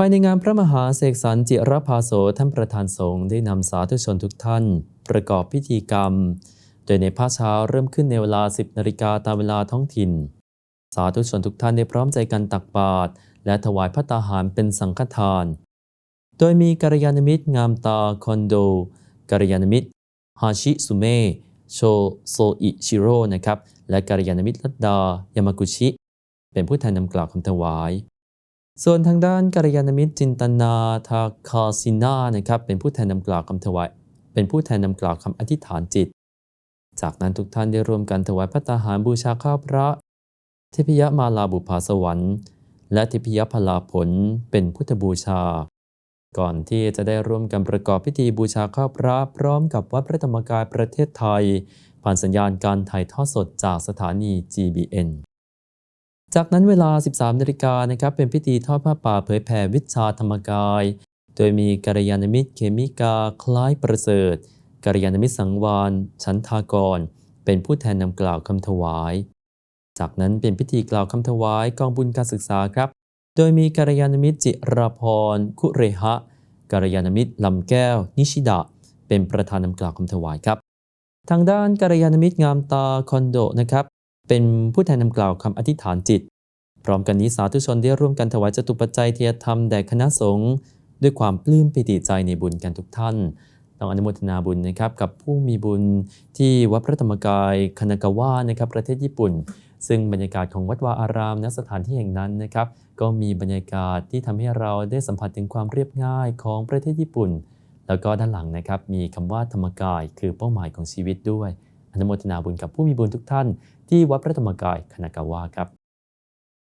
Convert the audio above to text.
ภายในงานพระมหาเสกสรรจิรภาโสท่านประธานสงฆ์ได้นำสาธุชนทุกท่าน ประกอบพิธีกรรม โดยในภาคเช้าเริ่มขึ้นในเวลา 10นาฬิกาตามเวลาท้องถิ่น สาธุชนทุกท่านได้พร้อมใจกันตักบาตรและถวายพระตาหารเป็นสังฆทาน โดยมีกัลยาณมิตรงามตาคอนโดกัลยาณมิตรฮาชิสุเมะโชโซอิชิโร่นะครับและกัลยาณมิตรลัดดายามากุชิ เป็นผู้แทนนำกล่าวคำถวาย ส่วนทางด้านกัลยาณมิตรจินตนาทาคาซินานะครับเป็นผู้แทนนำกล่าวคำถวายเป็นผู้แทนนำกล่าวคำอธิษฐานจิต จากนั้นทุกท่านได้รวมกันถวายพระตาหารบูชาข้าพระเทพยมาลาบุภาสวรรค์และเทพยพลาผลเป็นพุทธบูชา ก่อนที่จะได้ร่วมกันประกอบพิธีบูชาข้าวพระพร้อมกับวัดพระธรรมกายประเทศไทย ผ่านสัญญาณการถ่ายทอดสดจากสถานี GBN จากนั้นเวลา 13นาฬิกานะครับเป็นพิธีทอดผ้าป่าเผยแผ่วิชาธรรมกาย โดยมีกัลยาณมิตรเคมิกาคล้ายประเสริฐกัลยาณมิตรสังวานชันทากร เป็นผู้แทนนำกล่าวคำถวาย จากนั้นเป็นพิธีกล่าวคำถวายกองบุญการศึกษาครับ โดยมีกัลยาณมิตรจิราพรคุเรหะกัลยาณมิตรลำแก้ว นิชิดะ เป็นประธานนำกล่าวคำถวายครับ ทางด้านกัลยาณมิตรงามตาคอนโดนะครับ เป็นผู้แทนนำกล่าวคำอธิษฐานจิต พร้อมกันนี้สาธุชนได้ร่วมกันถวายจตุปัจจัยเทียธรรมแด่คณะสงฆ์ด้วยความปลื้มปิติใจในบุญกันทุกท่านต้องอนุโมทนาบุญนะครับกับผู้มีบุญที่วัดพระธรรมกายคานากาวะนะครับประเทศญี่ปุ่น ซึ่งบรรยากาศของวัดวาอารามณสถานที่แห่งนั้นนะครับ ก็มีบรรยากาศที่ทำให้เราได้สัมผัสถึงความเรียบง่ายของประเทศญี่ปุ่น แล้วก็ด้านหลังนะครับมีคำว่าธรรมกายคือเป้าหมายของชีวิตด้วย นุโมทนาบุญกับผู้มีบุญทุกท่าน ที่วัดพระธรรมกายคานากาวาครับ